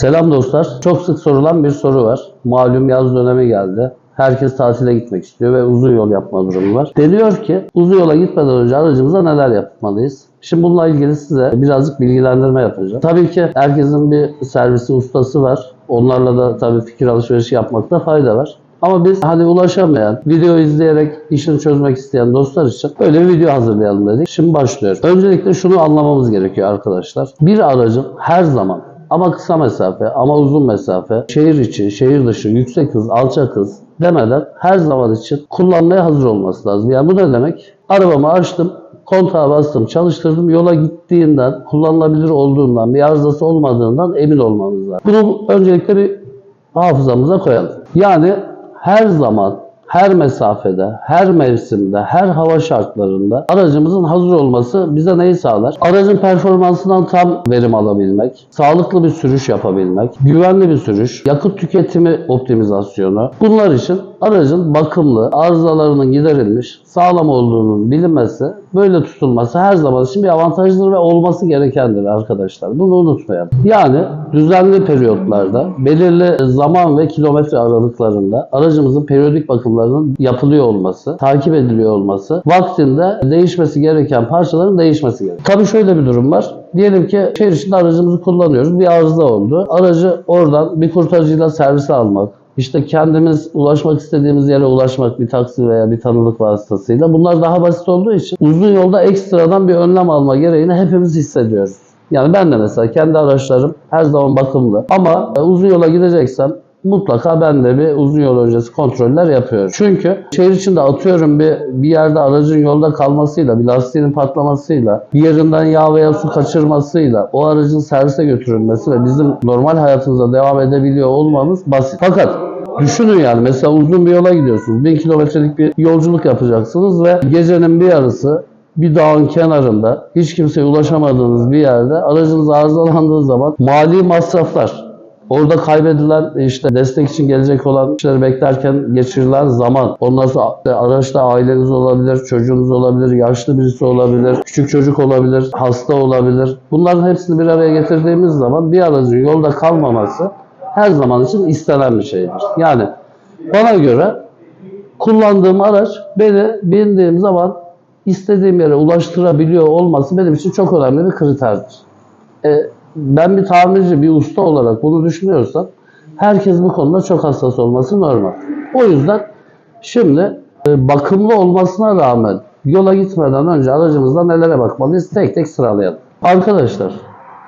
Selam dostlar. Çok sık sorulan bir soru var. Malum yaz dönemi geldi. Herkes tatile gitmek istiyor ve uzun yol yapma durumu var. Deniyor ki uzun yola gitmeden önce aracımıza neler yapmalıyız? Şimdi bununla ilgili size birazcık bilgilendirme yapacağım. Tabii ki herkesin bir servisi, ustası var. Onlarla da tabii fikir alışverişi yapmakta fayda var. Ama biz hani ulaşamayan, video izleyerek işini çözmek isteyen dostlar için böyle bir video hazırlayalım dedik. Şimdi başlıyoruz. Öncelikle şunu anlamamız gerekiyor arkadaşlar. Bir aracın her zaman ama kısa mesafe, ama uzun mesafe, şehir içi, şehir dışı, yüksek hız, alçak hız demeden her zaman için kullanmaya hazır olması lazım. Yani bu ne demek? Arabamı açtım, kontağa bastım, çalıştırdım. Yola gittiğinden, kullanılabilir olduğundan, bir arızası olmadığından emin olmamız lazım. Bunu öncelikle bir hafızamıza koyalım. Yani her zaman, her mesafede, her mevsimde, her hava şartlarında aracımızın hazır olması bize neyi sağlar? Aracın performansından tam verim alabilmek, sağlıklı bir sürüş yapabilmek, güvenli bir sürüş, yakıt tüketimi optimizasyonu. Bunlar için aracın bakımlı, arızalarının giderilmiş, sağlam olduğunun bilinmesi, böyle tutulması her zaman için bir avantajdır ve olması gerekendir arkadaşlar. Bunu unutmayalım. Yani düzenli periyotlarda, belirli zaman ve kilometre aralıklarında aracımızın periyodik bakımlarının yapılıyor olması, takip ediliyor olması, vaktinde değişmesi gereken parçaların değişmesi gerekiyor. Tabii şöyle bir durum var. Diyelim ki şehir içinde aracımızı kullanıyoruz. Bir arıza oldu. Aracı oradan bir kurtarıcıyla servise almak, işte kendimiz ulaşmak istediğimiz yere ulaşmak bir taksi veya bir tanıdık vasıtasıyla. Bunlar daha basit olduğu için uzun yolda ekstradan bir önlem alma gereğini hepimiz hissediyoruz. Yani ben de mesela kendi araçlarım her zaman bakımlı. Ama e, uzun yola gideceksem mutlaka ben de bir uzun yol öncesi kontroller yapıyorum. Çünkü şehir içinde atıyorum bir, bir yerde aracın yolda kalmasıyla, bir lastiğinin patlamasıyla, bir yerinden yağ veya su kaçırmasıyla o aracın servise götürülmesi ve bizim normal hayatımıza devam edebiliyor olmamız basit. Fakat Düşünün yani mesela uzun bir yola gidiyorsunuz. 1000 kilometrelik bir yolculuk yapacaksınız ve gecenin bir yarısı bir dağın kenarında hiç kimseye ulaşamadığınız bir yerde aracınız arızalandığı zaman mali masraflar Orada kaybedilen işte destek için gelecek olan kişileri beklerken geçirilen zaman. Ondan sonra işte araçta aileniz olabilir, çocuğunuz olabilir, yaşlı birisi olabilir, küçük çocuk olabilir, hasta olabilir. Bunların hepsini bir araya getirdiğimiz zaman bir aracın yolda kalmaması her zaman için istenen bir şeydir. Yani bana göre kullandığım araç beni bindiğim zaman istediğim yere ulaştırabiliyor olması benim için çok önemli bir kriterdir. E, ben bir tamirci, bir usta olarak bunu düşünüyorsam herkes bu konuda çok hassas olması normal. O yüzden şimdi e, bakımlı olmasına rağmen yola gitmeden önce aracımızda nelere bakmalıyız tek tek sıralayalım. Arkadaşlar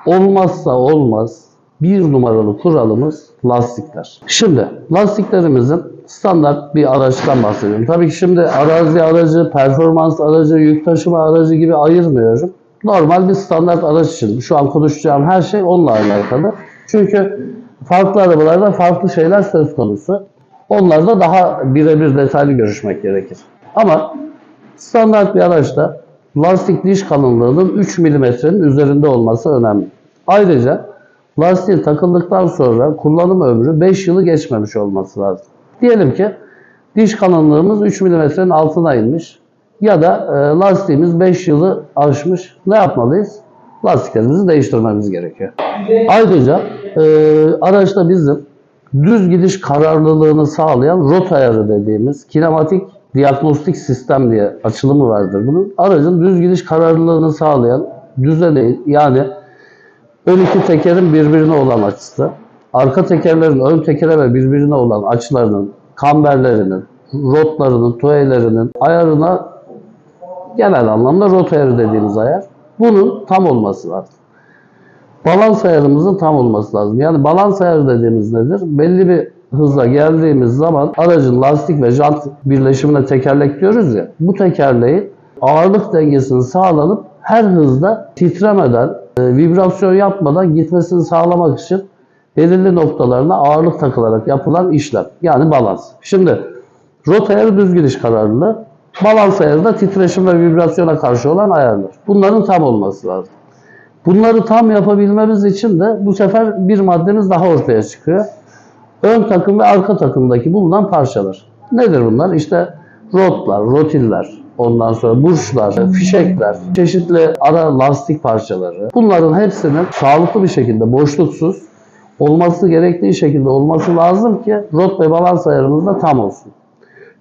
olmazsa olmaz bir numaralı kuralımız lastikler. Şimdi lastiklerimizin standart bir araçtan bahsediyorum. Tabii ki şimdi arazi aracı, performans aracı, yük taşıma aracı gibi ayırmıyorum. Normal bir standart araç için. Şu an konuşacağım her şey onunla alakalı. Çünkü farklı arabalarda farklı şeyler söz konusu. Onlarda daha birebir detaylı görüşmek gerekir. Ama standart bir araçta lastik diş kalınlığının 3 mm'nin üzerinde olması önemli. Ayrıca lastiğin takıldıktan sonra kullanım ömrü 5 yılı geçmemiş olması lazım. Diyelim ki diş kalınlığımız 3 mm'nin altına inmiş ya da e, lastiğimiz 5 yılı aşmış. Ne yapmalıyız? Lastiklerimizi değiştirmemiz gerekiyor. Ayrıca e, araçta bizim düz gidiş kararlılığını sağlayan rot ayarı dediğimiz kinematik diagnostik sistem diye açılımı vardır bunun. Aracın düz gidiş kararlılığını sağlayan düzene yani ön iki tekerin birbirine olan açısı, arka tekerlerin ön tekere ve birbirine olan açılarının, kamberlerinin, rotlarının, tueylerinin ayarına genel anlamda rot ayarı dediğimiz ayar. Bunun tam olması lazım. Balans ayarımızın tam olması lazım. Yani balans ayarı dediğimiz nedir? Belli bir hızla geldiğimiz zaman aracın lastik ve jant birleşimine tekerlek diyoruz ya. Bu tekerleğin ağırlık dengesini sağlanıp her hızda titremeden, e, vibrasyon yapmadan gitmesini sağlamak için belirli noktalarına ağırlık takılarak yapılan işlem. Yani balans. Şimdi rot ayarı düz gidiş kararlılığı, balans ayarı da titreşim ve vibrasyona karşı olan ayarlar. Bunların tam olması lazım. Bunları tam yapabilmemiz için de bu sefer bir maddemiz daha ortaya çıkıyor. Ön takım ve arka takımdaki bulunan parçalar. Nedir bunlar? İşte rotlar, rotiller, ondan sonra burçlar, fişekler, çeşitli ara lastik parçaları. Bunların hepsinin sağlıklı bir şekilde boşluksuz olması gerektiği şekilde olması lazım ki rot ve balans ayarımız da tam olsun.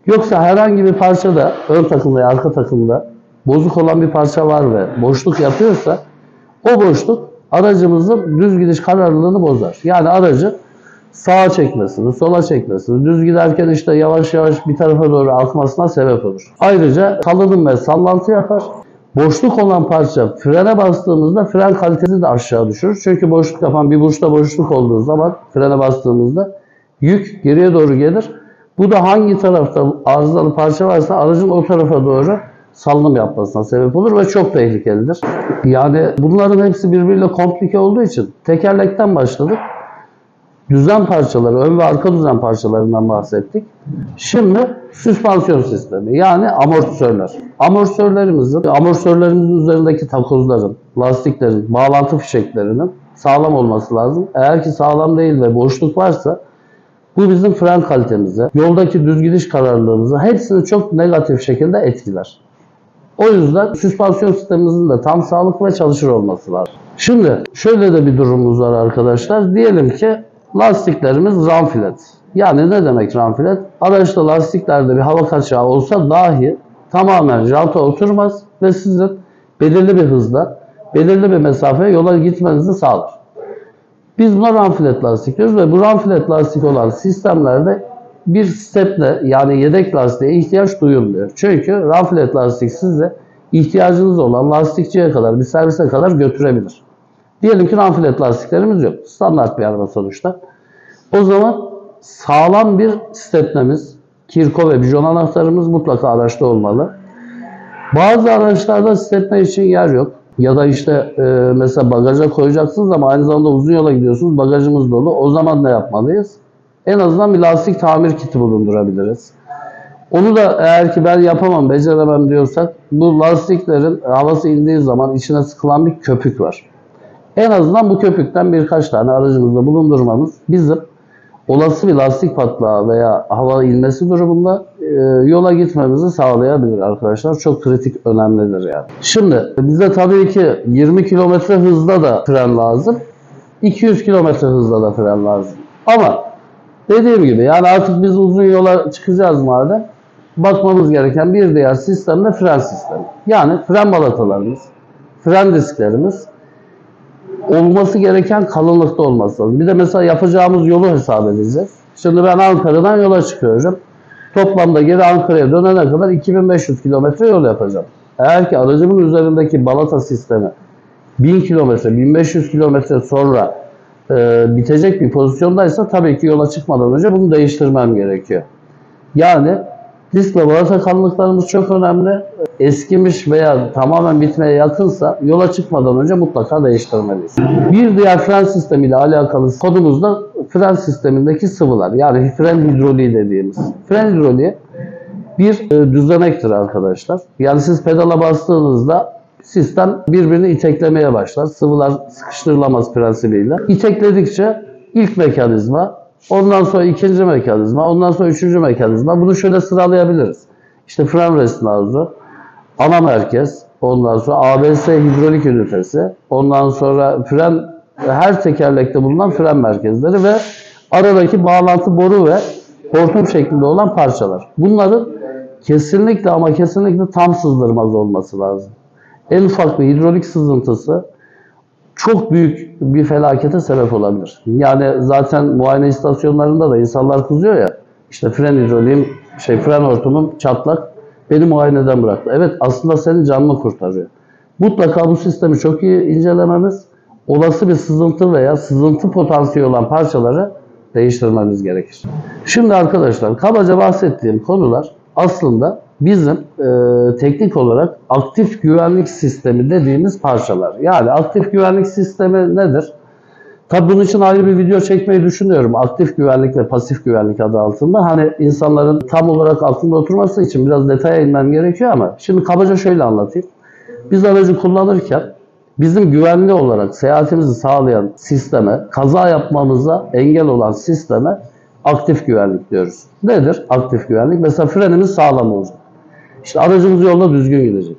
Yoksa herhangi bir parçada ön takımda ya arka takımda bozuk olan bir parça var ve boşluk yapıyorsa o boşluk aracımızın düz gidiş kararlılığını bozar. Yani aracı sağa çekmesini, sola çekmesini, düz giderken işte yavaş yavaş bir tarafa doğru akmasına sebep olur. Ayrıca salınım ve sallantı yapar. Boşluk olan parça frene bastığımızda fren kalitesi de aşağı düşürür. Çünkü boşluk yapan bir burçta boşluk olduğu zaman frene bastığımızda yük geriye doğru gelir. Bu da hangi tarafta arızalı parça varsa aracın o tarafa doğru salınım yapmasına sebep olur ve çok tehlikelidir. Yani bunların hepsi birbiriyle komplike olduğu için tekerlekten başladık. Düzen parçaları, ön ve arka düzen parçalarından bahsettik. Şimdi süspansiyon sistemi yani amortisörler. Amortisörlerimizin, amortisörlerimizin üzerindeki takozların, lastiklerin, bağlantı fişeklerinin sağlam olması lazım. Eğer ki sağlam değil ve boşluk varsa bu bizim fren kalitemize, yoldaki düz gidiş kararlılığımıza hepsini çok negatif şekilde etkiler. O yüzden süspansiyon sistemimizin de tam sağlıklı ve çalışır olması lazım. Şimdi şöyle de bir durumumuz var arkadaşlar. Diyelim ki lastiklerimiz ramfilet. Yani ne demek ramfilet? Araçta lastiklerde bir hava kaçağı olsa dahi tamamen janta oturmaz ve sizin belirli bir hızda, belirli bir mesafeye yola gitmenizi sağlar. Biz buna ramfilet lastik diyoruz ve bu ramfilet lastik olan sistemlerde bir stepne yani yedek lastiğe ihtiyaç duyulmuyor. Çünkü ramfilet lastik size ihtiyacınız olan lastikçiye kadar, bir servise kadar götürebilir. Diyelim ki ramfilet lastiklerimiz yok. Standart bir araba sonuçta. O zaman sağlam bir stepnemiz, kirko ve bijon anahtarımız mutlaka araçta olmalı. Bazı araçlarda stepne için yer yok. Ya da işte e, mesela bagaja koyacaksınız ama aynı zamanda uzun yola gidiyorsunuz. Bagajımız dolu. O zaman ne yapmalıyız? En azından bir lastik tamir kiti bulundurabiliriz. Onu da eğer ki ben yapamam, beceremem diyorsak bu lastiklerin havası indiği zaman içine sıkılan bir köpük var. En azından bu köpükten birkaç tane aracımızda bulundurmamız bizim olası bir lastik patlağı veya hava inmesi durumunda e, yola gitmemizi sağlayabilir arkadaşlar. Çok kritik, önemlidir yani. Şimdi bize tabii ki 20 kilometre hızda da fren lazım. 200 kilometre hızda da fren lazım. Ama dediğim gibi yani artık biz uzun yola çıkacağız madem bakmamız gereken bir diğer sistem de fren sistemi. Yani fren balatalarımız, fren disklerimiz olması gereken kalınlıkta olması lazım. Bir de mesela yapacağımız yolu hesap edeceğiz. Şimdi ben Ankara'dan yola çıkıyorum. Toplamda geri Ankara'ya dönene kadar 2500 kilometre yol yapacağım. Eğer ki aracımın üzerindeki balata sistemi 1000 kilometre, 1500 kilometre sonra e, bitecek bir pozisyondaysa tabii ki yola çıkmadan önce bunu değiştirmem gerekiyor. Yani disk ve balata çok önemli. Eskimiş veya tamamen bitmeye yakınsa yola çıkmadan önce mutlaka değiştirmeliyiz. Bir diğer fren sistemiyle alakalı kodumuz da fren sistemindeki sıvılar. Yani fren hidroliği dediğimiz. Fren hidroliği bir e, düzenektir arkadaşlar. Yani siz pedala bastığınızda sistem birbirini iteklemeye başlar. Sıvılar sıkıştırılamaz prensibiyle. İtekledikçe ilk mekanizma, ondan sonra ikinci mekanizma, ondan sonra üçüncü mekanizma. Bunu şöyle sıralayabiliriz. İşte fren resnavzu, ana merkez, ondan sonra ABS hidrolik ünitesi, ondan sonra fren her tekerlekte bulunan fren merkezleri ve aradaki bağlantı boru ve hortum şeklinde olan parçalar. Bunların kesinlikle ama kesinlikle tam sızdırmaz olması lazım. En ufak bir hidrolik sızıntısı çok büyük bir felakete sebep olabilir. Yani zaten muayene istasyonlarında da insanlar kızıyor ya, işte fren hidroliğim, şey fren hortumum çatlak, beni muayeneden bıraktı. Evet aslında senin canını kurtarıyor. Mutlaka bu sistemi çok iyi incelememiz, olası bir sızıntı veya sızıntı potansiyeli olan parçaları değiştirmemiz gerekir. Şimdi arkadaşlar kabaca bahsettiğim konular aslında bizim e, teknik olarak aktif güvenlik sistemi dediğimiz parçalar. Yani aktif güvenlik sistemi nedir? Tabii bunun için ayrı bir video çekmeyi düşünüyorum. Aktif güvenlik ve pasif güvenlik adı altında. Hani insanların tam olarak aklında oturması için biraz detaya inmem gerekiyor ama şimdi kabaca şöyle anlatayım. Biz aracı kullanırken bizim güvenli olarak seyahatimizi sağlayan sisteme, kaza yapmamıza engel olan sisteme aktif güvenlik diyoruz. Nedir aktif güvenlik? Mesela frenimiz sağlam olacak. İşte aracımız yolda düzgün gidecek.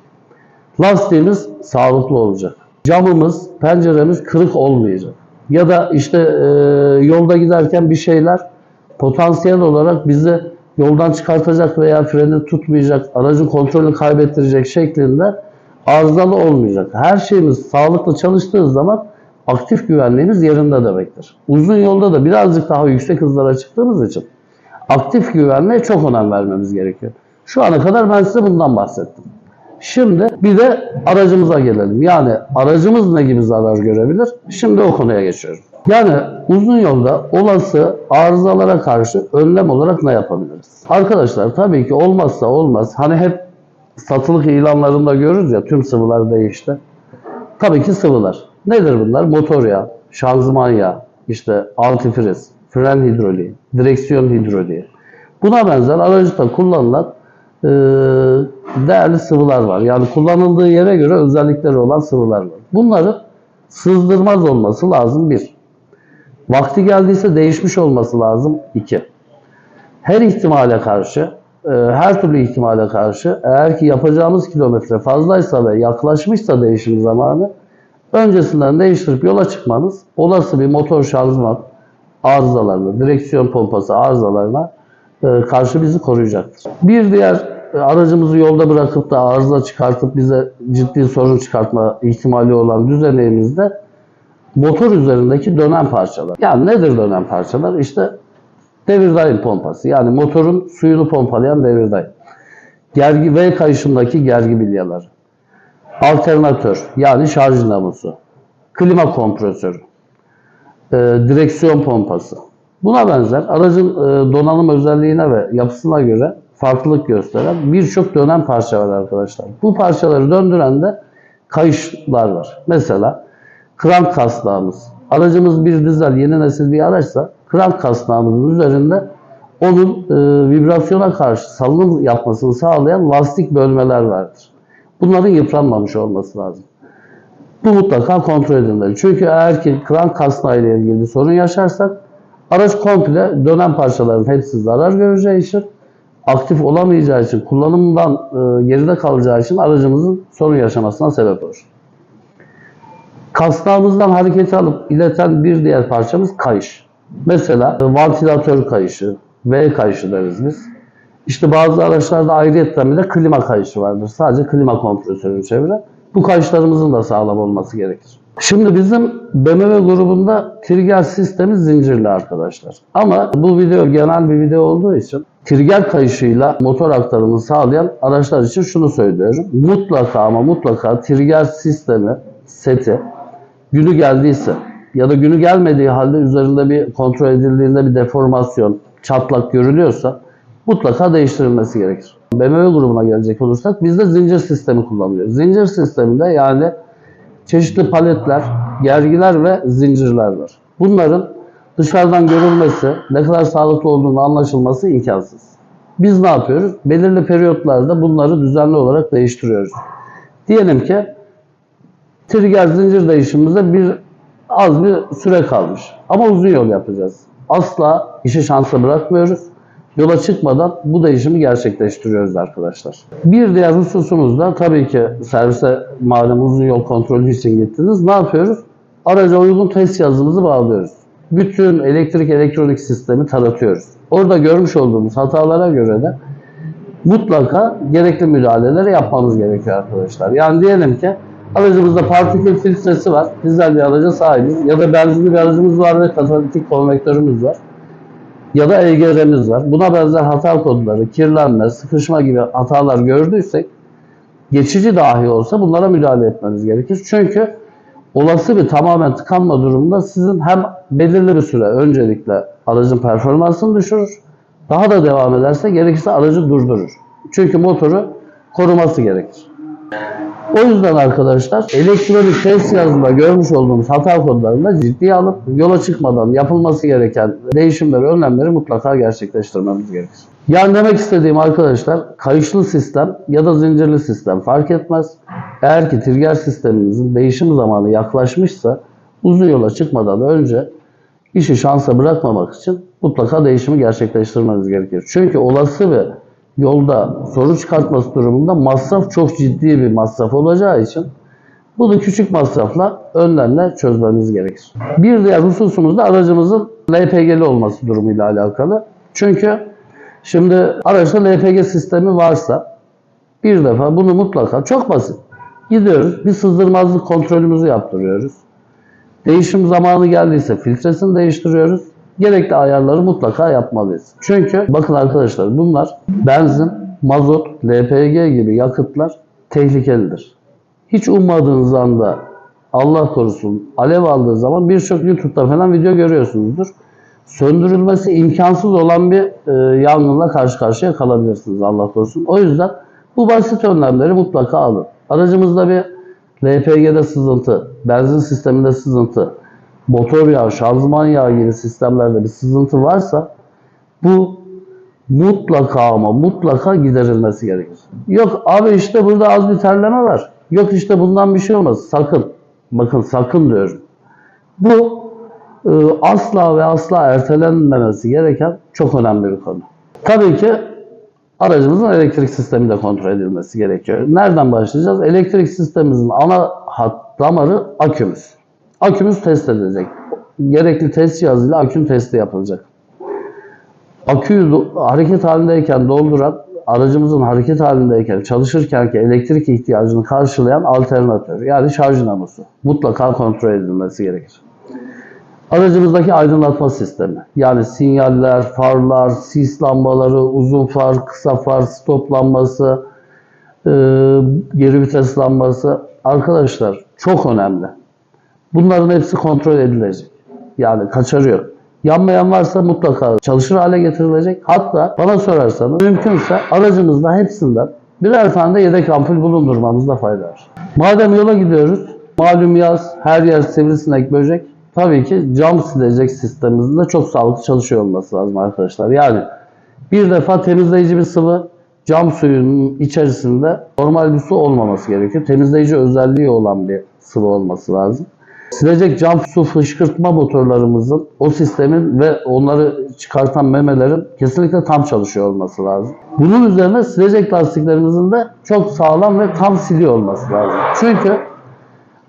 Lastiğimiz sağlıklı olacak. Camımız, penceremiz kırık olmayacak. Ya da işte e, yolda giderken bir şeyler potansiyel olarak bizi yoldan çıkartacak veya freni tutmayacak, aracın kontrolünü kaybettirecek şeklinde arızalı olmayacak. Her şeyimiz sağlıklı çalıştığı zaman aktif güvenliğimiz yerinde demektir. Uzun yolda da birazcık daha yüksek hızlara çıktığımız için aktif güvenliğe çok önem vermemiz gerekiyor. Şu ana kadar ben size bundan bahsettim. Şimdi bir de aracımıza gelelim. Yani aracımız ne gibi zarar görebilir? Şimdi o konuya geçiyorum. Yani uzun yolda olası arızalara karşı önlem olarak ne yapabiliriz? Arkadaşlar tabii ki olmazsa olmaz. Hani hep satılık ilanlarında görürüz ya tüm sıvılar değişti. Tabii ki sıvılar. Nedir bunlar? Motor yağı, şanzıman yağı, işte antifriz, fren hidroliği, direksiyon hidroliği. Buna benzer aracıda kullanılan değerli sıvılar var. Yani kullanıldığı yere göre özellikleri olan sıvılar var. Bunların sızdırmaz olması lazım bir. Vakti geldiyse değişmiş olması lazım iki. Her ihtimale karşı, e, her türlü ihtimale karşı eğer ki yapacağımız kilometre fazlaysa ve yaklaşmışsa değişim zamanı öncesinden değiştirip yola çıkmanız olası bir motor şanzıman arızalarına, direksiyon pompası arızalarına e, karşı bizi koruyacaktır. Bir diğer aracımızı yolda bırakıp da arıza çıkartıp bize ciddi sorun çıkartma ihtimali olan düzeneğimizde motor üzerindeki dönen parçalar. Yani nedir dönen parçalar? İşte devir daim pompası. Yani motorun suyunu pompalayan devir daim. Gergi V kayışındaki gergi bilyaları. Alternatör yani şarj dinamosu. Klima kompresörü. e, direksiyon pompası. Buna benzer aracın e, donanım özelliğine ve yapısına göre farklılık gösteren birçok dönen parça var arkadaşlar. Bu parçaları döndüren de kayışlar var. Mesela krank kasnağımız. Aracımız bir dizel yeni nesil bir araçsa krank kasnağımızın üzerinde onun e, vibrasyona karşı salınım yapmasını sağlayan lastik bölmeler vardır. Bunların yıpranmamış olması lazım. Bu mutlaka kontrol edilmeli. Çünkü eğer ki krank kasnağı ile ilgili sorun yaşarsak araç komple dönen parçaların hepsi zarar göreceği için aktif olamayacağı için kullanımdan e, geride kalacağı için aracımızın sorun yaşamasına sebep olur. Kasnağımızdan hareketi alıp ileten bir diğer parçamız kayış. Mesela e, vantilatör kayışı, V kayışı deriz biz. İşte bazı araçlarda ayrıyetten bile klima kayışı vardır. Sadece klima kompresörü çevre. Bu kayışlarımızın da sağlam olması gerekir. Şimdi bizim BMW grubunda trigger sistemi zincirli arkadaşlar. Ama bu video genel bir video olduğu için trigger kayışıyla motor aktarımını sağlayan araçlar için şunu söylüyorum. Mutlaka ama mutlaka trigger sistemi, seti günü geldiyse ya da günü gelmediği halde üzerinde bir kontrol edildiğinde bir deformasyon, çatlak görülüyorsa mutlaka değiştirilmesi gerekir. BMW grubuna gelecek olursak biz de zincir sistemi kullanıyoruz. Zincir sisteminde yani çeşitli paletler, gergiler ve zincirler var. Bunların dışarıdan görülmesi, ne kadar sağlıklı olduğunu anlaşılması imkansız. Biz ne yapıyoruz? Belirli periyotlarda bunları düzenli olarak değiştiriyoruz. Diyelim ki trigger zincir değişimimizde bir az bir süre kalmış. Ama uzun yol yapacağız. Asla işi şansa bırakmıyoruz. Yola çıkmadan bu değişimi gerçekleştiriyoruz arkadaşlar. Bir diğer hususumuz da tabii ki servise malum uzun yol kontrolü için gittiniz. Ne yapıyoruz? Araca uygun test cihazımızı bağlıyoruz. Bütün elektrik elektronik sistemi taratıyoruz. Orada görmüş olduğumuz hatalara göre de mutlaka gerekli müdahaleleri yapmamız gerekiyor arkadaşlar. Yani diyelim ki aracımızda partikül filtresi var. Dizel bir araca sahibiz. Ya da benzinli bir aracımız var ve katalitik konvektörümüz var. Ya da EGR'miz var. Buna benzer hata kodları, kirlenme, sıkışma gibi hatalar gördüysek geçici dahi olsa bunlara müdahale etmeniz gerekir. Çünkü olası bir tamamen tıkanma durumunda sizin hem belirli bir süre öncelikle aracın performansını düşürür. Daha da devam ederse gerekirse aracı durdurur. Çünkü motoru koruması gerekir. O yüzden arkadaşlar elektronik test cihazında görmüş olduğumuz hata kodlarını da ciddiye alıp yola çıkmadan yapılması gereken değişimleri, önlemleri mutlaka gerçekleştirmemiz gerekir. Yani demek istediğim arkadaşlar kayışlı sistem ya da zincirli sistem fark etmez. Eğer ki trigger sisteminizin değişim zamanı yaklaşmışsa uzun yola çıkmadan önce işi şansa bırakmamak için mutlaka değişimi gerçekleştirmeniz gerekir. Çünkü olası bir yolda sorun çıkartması durumunda masraf çok ciddi bir masraf olacağı için Bunu küçük masrafla, önlemle çözmemiz gerekir. Bir diğer hususumuz da aracımızın LPG'li olması durumuyla alakalı. Çünkü şimdi araçta LPG sistemi varsa bir defa bunu mutlaka çok basit. Gidiyoruz, bir sızdırmazlık kontrolümüzü yaptırıyoruz. Değişim zamanı geldiyse filtresini değiştiriyoruz. Gerekli ayarları mutlaka yapmalıyız. Çünkü bakın arkadaşlar bunlar benzin, mazot, LPG gibi yakıtlar tehlikelidir. Hiç ummadığınız anda Allah korusun alev aldığı zaman birçok YouTube'da falan video görüyorsunuzdur. Söndürülmesi imkansız olan bir e, yangınla karşı karşıya kalabilirsiniz Allah korusun. O yüzden bu basit önlemleri mutlaka alın. Aracımızda bir LPG'de sızıntı, benzin sisteminde sızıntı, motor yağı, şanzıman yağı gibi sistemlerde bir sızıntı varsa bu mutlaka ama mutlaka giderilmesi gerekir. Yok abi işte burada az bir terleme var. Yok işte bundan bir şey olmaz. Sakın. Bakın sakın diyorum. Bu e, asla ve asla ertelenmemesi gereken çok önemli bir konu. Tabii ki aracımızın elektrik sistemi de kontrol edilmesi gerekiyor. Nereden başlayacağız? Elektrik sistemimizin ana hat damarı akümüz. Akümüz test edilecek. Gerekli test cihazıyla aküm testi yapılacak. Aküyü hareket halindeyken dolduran, aracımızın hareket halindeyken çalışırken ki elektrik ihtiyacını karşılayan alternatör yani şarj dinamosu mutlaka kontrol edilmesi gerekir. Aracımızdaki aydınlatma sistemi yani sinyaller, farlar, sis lambaları, uzun far, kısa far, stop lambası, e, geri vites lambası arkadaşlar çok önemli. Bunların hepsi kontrol edilecek. Yani kaçarı yok. Yanmayan varsa mutlaka çalışır hale getirilecek. Hatta bana sorarsanız mümkünse aracımızda hepsinden birer tane de yedek ampul bulundurmamızda fayda var. Madem yola gidiyoruz, malum yaz, her yer sivrisinek böcek. Tabii ki cam silecek sistemimizin de çok sağlıklı çalışıyor olması lazım arkadaşlar. Yani bir defa temizleyici bir sıvı cam suyunun içerisinde normal bir su olmaması gerekiyor. Temizleyici özelliği olan bir sıvı olması lazım. Silecek cam su fışkırtma motorlarımızın o sistemin ve onları çıkartan memelerin kesinlikle tam çalışıyor olması lazım. Bunun üzerine silecek lastiklerimizin de çok sağlam ve tam siliyor olması lazım. Çünkü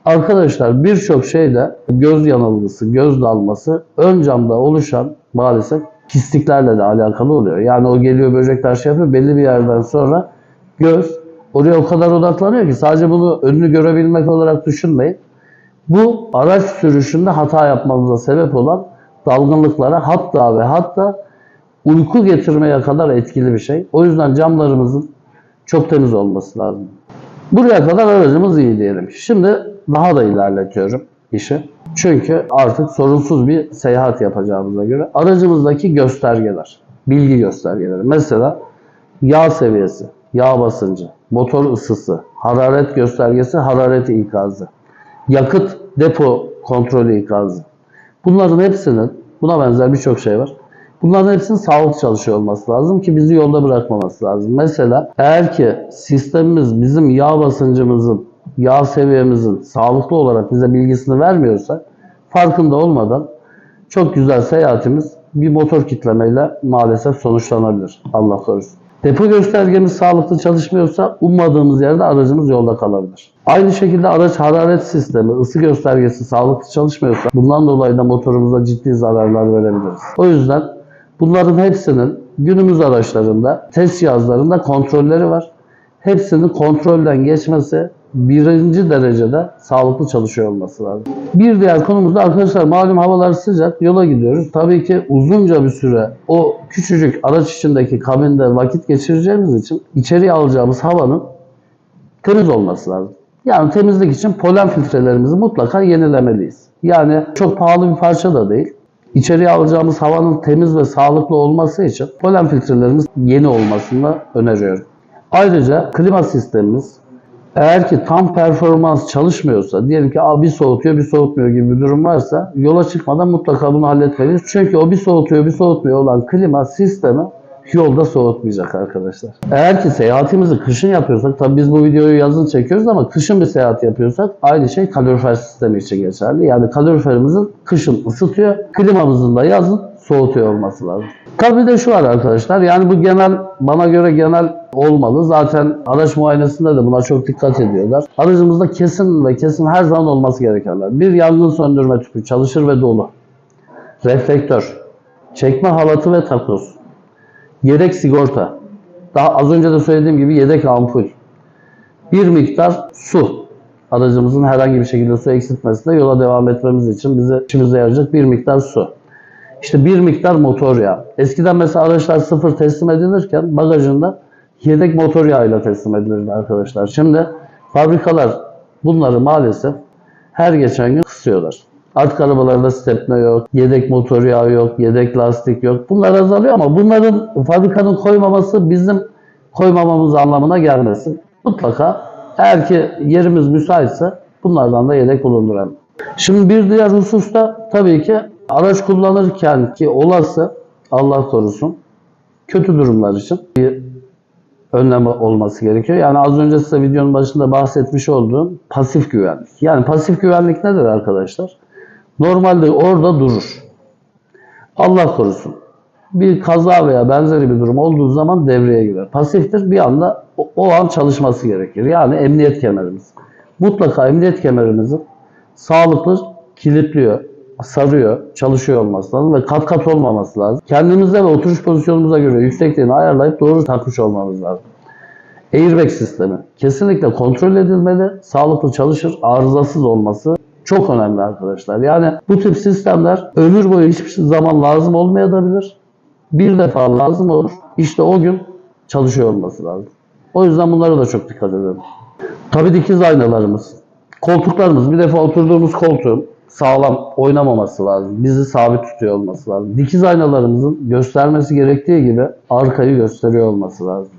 arkadaşlar birçok şeyde göz yanılgısı, göz dalması ön camda oluşan maalesef pisliklerle de alakalı oluyor. Yani o geliyor böcekler şey yapıyor belli bir yerden sonra göz oraya o kadar odaklanıyor ki sadece bunu önünü görebilmek olarak düşünmeyin. Bu araç sürüşünde hata yapmamıza sebep olan dalgınlıklara hatta ve hatta uyku getirmeye kadar etkili bir şey. O yüzden camlarımızın çok temiz olması lazım. Buraya kadar aracımız iyi diyelim. Şimdi daha da ilerletiyorum işi. Çünkü artık sorunsuz bir seyahat yapacağımıza göre aracımızdaki göstergeler, bilgi göstergeleri. Mesela yağ seviyesi, yağ basıncı, motor ısısı, hararet göstergesi, hararet ikazı, yakıt depo kontrolü ikazı. Bunların hepsinin, buna benzer birçok şey var. Bunların hepsinin sağlıklı çalışıyor olması lazım ki bizi yolda bırakmaması lazım. Mesela eğer ki sistemimiz bizim yağ basıncımızın, yağ seviyemizin sağlıklı olarak bize bilgisini vermiyorsa farkında olmadan çok güzel seyahatimiz bir motor kitlemeyle maalesef sonuçlanabilir. Allah korusun. Depo göstergemiz sağlıklı çalışmıyorsa ummadığımız yerde aracımız yolda kalabilir. Aynı şekilde araç hararet sistemi, ısı göstergesi sağlıklı çalışmıyorsa bundan dolayı da motorumuza ciddi zararlar verebiliriz. O yüzden bunların hepsinin günümüz araçlarında, test cihazlarında kontrolleri var. Hepsinin kontrolden geçmesi birinci derecede sağlıklı çalışıyor olması lazım. Bir diğer konumuz da arkadaşlar malum havalar sıcak yola gidiyoruz. Tabii ki uzunca bir süre o küçücük araç içindeki kabinde vakit geçireceğimiz için içeriye alacağımız havanın temiz olması lazım. Yani temizlik için polen filtrelerimizi mutlaka yenilemeliyiz. Yani çok pahalı bir parça da değil. İçeriye alacağımız havanın temiz ve sağlıklı olması için polen filtrelerimiz yeni olmasını öneriyorum. Ayrıca klima sistemimiz eğer ki tam performans çalışmıyorsa, diyelim ki "Aa, bir soğutuyor bir soğutmuyor gibi bir durum varsa yola çıkmadan mutlaka bunu halletmeliyiz. Çünkü o bir soğutuyor bir soğutmuyor olan klima sistemi yolda soğutmayacak arkadaşlar. Eğer ki seyahatimizi kışın yapıyorsak, tabii biz bu videoyu yazın çekiyoruz ama kışın bir seyahat yapıyorsak aynı şey kalorifer sistemi için geçerli. Yani kaloriferimizin kışın ısıtıyor, klimamızın da yazın soğutuyor olması lazım. Tabii de şu var arkadaşlar yani bu genel bana göre genel olmalı. Zaten araç muayenesinde de buna çok dikkat ediyorlar. Aracımızda kesin ve kesin her zaman olması gerekenler. Bir yangın söndürme tüpü çalışır ve dolu. Reflektör, çekme halatı ve takoz, yedek sigorta, daha az önce de söylediğim gibi yedek ampul, bir miktar su. Aracımızın herhangi bir şekilde su eksiltmesinde yola devam etmemiz için bize işimize yarayacak bir miktar su. İşte bir miktar motor yağı. Eskiden mesela araçlar sıfır teslim edilirken bagajında yedek motor yağıyla teslim edilirdi arkadaşlar. Şimdi fabrikalar bunları maalesef her geçen gün kısıyorlar. Artık arabalarda stepne yok, yedek motor yağı yok, yedek lastik yok. Bunlar azalıyor ama bunların fabrikanın koymaması bizim koymamamız anlamına gelmesin. Mutlaka eğer ki yerimiz müsaitse bunlardan da yedek bulunduralım. Şimdi bir diğer hususta tabii ki araç kullanırken ki olası Allah korusun kötü durumlar için bir önlem olması gerekiyor. Yani az önce size videonun başında bahsetmiş olduğum pasif güvenlik. Yani pasif güvenlik nedir arkadaşlar? Normalde orada durur. Allah korusun. Bir kaza veya benzeri bir durum olduğu zaman devreye girer. Pasiftir bir anda o, o an çalışması gerekir. Yani emniyet kemerimiz. Mutlaka emniyet kemerimizin sağlıklı kilitliyor, sarıyor, çalışıyor olması lazım ve kat kat olmaması lazım. Kendimize ve oturuş pozisyonumuza göre yüksekliğini ayarlayıp doğru takmış olmamız lazım. Airbag sistemi kesinlikle kontrol edilmeli, sağlıklı çalışır, arızasız olması çok önemli arkadaşlar. Yani bu tip sistemler ömür boyu hiçbir zaman lazım olmayabilir. Bir defa lazım olur. İşte o gün çalışıyor olması lazım. O yüzden bunlara da çok dikkat edelim. Tabii dikiz aynalarımız. Koltuklarımız bir defa oturduğumuz koltuğun sağlam oynamaması lazım. Bizi sabit tutuyor olması lazım. Dikiz aynalarımızın göstermesi gerektiği gibi arkayı gösteriyor olması lazım.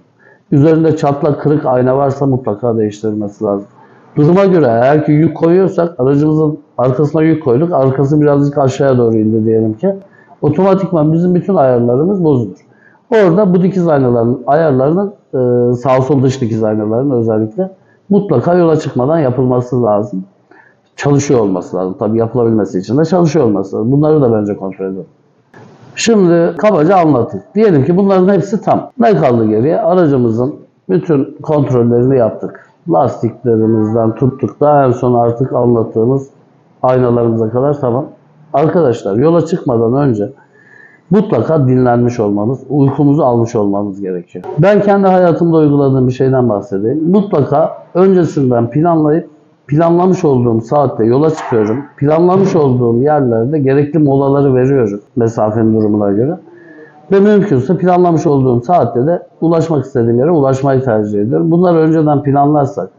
Üzerinde çatlak kırık ayna varsa mutlaka değiştirilmesi lazım. Duruma göre eğer ki yük koyuyorsak aracımızın arkasına yük koyduk. Arkası birazcık aşağıya doğru indi diyelim ki. Otomatikman bizim bütün ayarlarımız bozulur. Orada bu dikiz aynaların ayarlarının e, sağ sol dış dikiz aynalarının özellikle mutlaka yola çıkmadan yapılması lazım. Çalışıyor olması lazım. Tabii yapılabilmesi için de çalışıyor olması lazım. Bunları da bence kontrol edelim. Şimdi kabaca anlattık. Diyelim ki bunların hepsi tam. Ne kaldı geriye? Aracımızın bütün kontrollerini yaptık. Lastiklerimizden tuttuk da en son artık anlattığımız aynalarımıza kadar tamam. Arkadaşlar yola çıkmadan önce mutlaka dinlenmiş olmamız, uykumuzu almış olmamız gerekiyor. Ben kendi hayatımda uyguladığım bir şeyden bahsedeyim. Mutlaka öncesinden planlayıp planlamış olduğum saatte yola çıkıyorum. Planlamış olduğum yerlerde gerekli molaları veriyorum mesafenin durumuna göre. Ve mümkünse planlamış olduğum saatte de ulaşmak istediğim yere ulaşmayı tercih ediyorum. Bunları önceden planlarsak,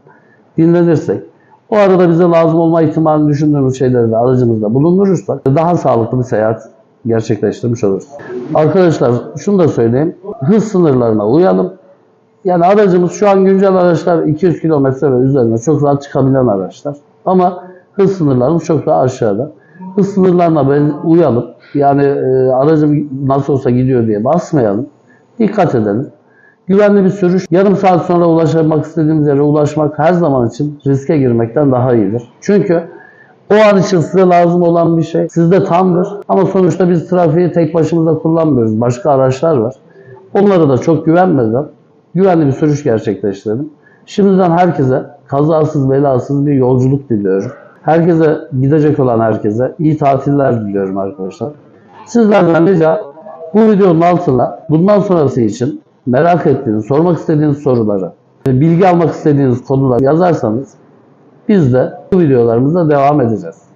dinlenirsek, o arada bize lazım olma ihtimalini düşündüğümüz şeyleri de aracımızda bulundurursak daha sağlıklı bir seyahat gerçekleştirmiş oluruz. Arkadaşlar şunu da söyleyeyim. Hız sınırlarına uyalım. Yani aracımız şu an güncel araçlar 200 kilometre ve üzerine çok rahat çıkabilen araçlar. Ama hız sınırlarımız çok daha aşağıda. Hız sınırlarına ben uyalım. Yani e, aracım nasıl olsa gidiyor diye basmayalım. Dikkat edelim. Güvenli bir sürüş. Yarım saat sonra ulaşmak istediğimiz yere ulaşmak her zaman için riske girmekten daha iyidir. Çünkü o an için size lazım olan bir şey sizde tamdır. Ama sonuçta biz trafiği tek başımıza kullanmıyoruz. Başka araçlar var. Onlara da çok güvenmeden güvenli bir sürüş gerçekleştirelim. Şimdiden herkese kazasız belasız bir yolculuk diliyorum. Herkese gidecek olan herkese iyi tatiller diliyorum arkadaşlar. Sizlerden rica bu videonun altına bundan sonrası için merak ettiğiniz, sormak istediğiniz soruları, bilgi almak istediğiniz konular yazarsanız biz de bu videolarımıza devam edeceğiz.